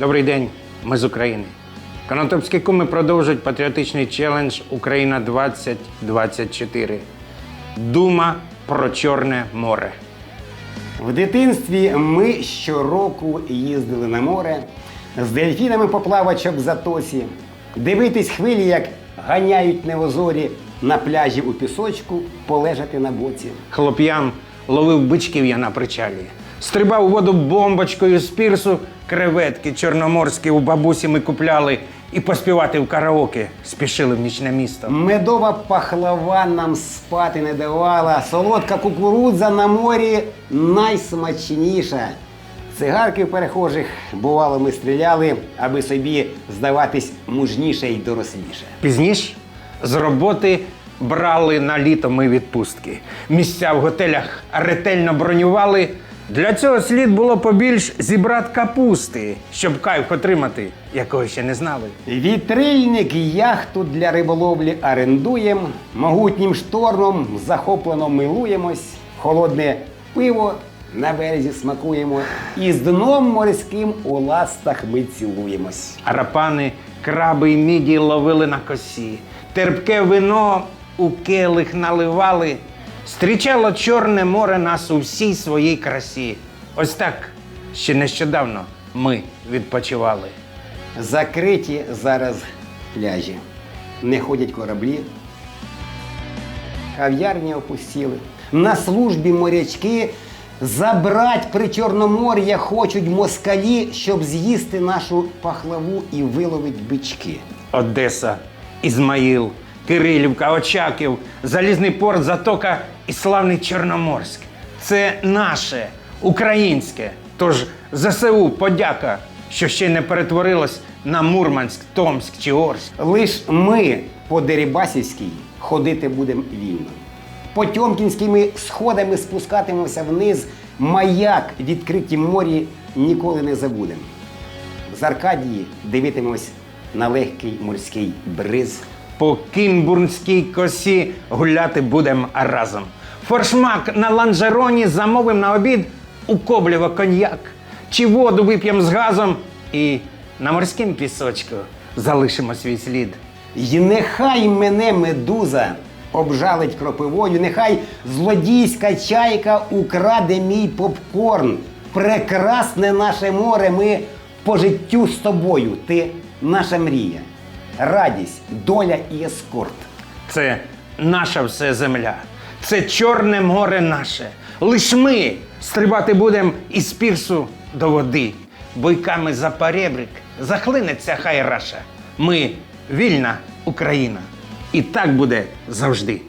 Добрий день, ми з України. Конотопські куми продовжують патріотичний челендж Україна 2024. Дума про Чорне море. В дитинстві ми щороку їздили на море з дельфінами поплавати в затосі, дивитись хвилі, як ганяють невозорі на пляжі у пісочку, полежати на боці. Хлоп'ям ловив бичків я на причалі. Стрибав у воду бомбочкою з пірсу, креветки чорноморські у бабусі ми купляли і поспівати в караоке спішили в нічне місто. Медова пахлава нам спати не давала, солодка кукурудза на морі найсмачніша. Цигарки перехожих, бувало, ми стріляли, аби собі здаватись мужніше й доросліше. Пізніше з роботи брали на літо ми відпустки. Місця в готелях ретельно бронювали. Для цього слід було побільш зібрати капусти, щоб кайф отримати, якого ще не знали. Вітрильник і яхту для риболовлі орендуєм, могутнім штормом захоплено милуємось, холодне пиво на березі смакуємо, і з дном морським у ластах ми цілуємось. Арапани, краби й міді ловили на косі, терпке вино у келих наливали. Стрічало Чорне море нас у всій своїй красі. Ось так ще нещодавно ми відпочивали. Закриті зараз пляжі. Не ходять кораблі. Кав'ярні опустіли. На службі морячки забрать при Чорномор'я хочуть москалі, щоб з'їсти нашу пахлаву і виловить бички. Одеса, Ізмаїл, Кирилівка, Очаків, Залізний порт, Затока і славний Чорноморськ. Це наше, українське. Тож ЗСУ подяка, що ще не перетворилось на Мурманськ, Томськ чи Орськ. Лиш ми по Дерибасівській ходити будемо вільно. Потьомкінськими сходами спускатимемося вниз, маяк відкриті морі ніколи не забудемо. З Аркадії дивитимемось на легкий морський бриз. По Кінбурнській косі гуляти будем разом. Форшмак на ланжероні замовим на обід у Коблєво коньяк. Чи воду вип'ємо з газом і на морському пісочку залишимо свій слід. І нехай мене медуза обжалить кропивою, нехай злодійська чайка украде мій попкорн. Прекрасне наше море, ми по життю з тобою. Ти наша мрія, радість, доля і ескорт. Це наша все земля. Це Чорне море наше. Лиш ми стрибати будемо із пірсу до води. Бойками за перебрик захлинеться хай раша. Ми вільна Україна. І так буде завжди.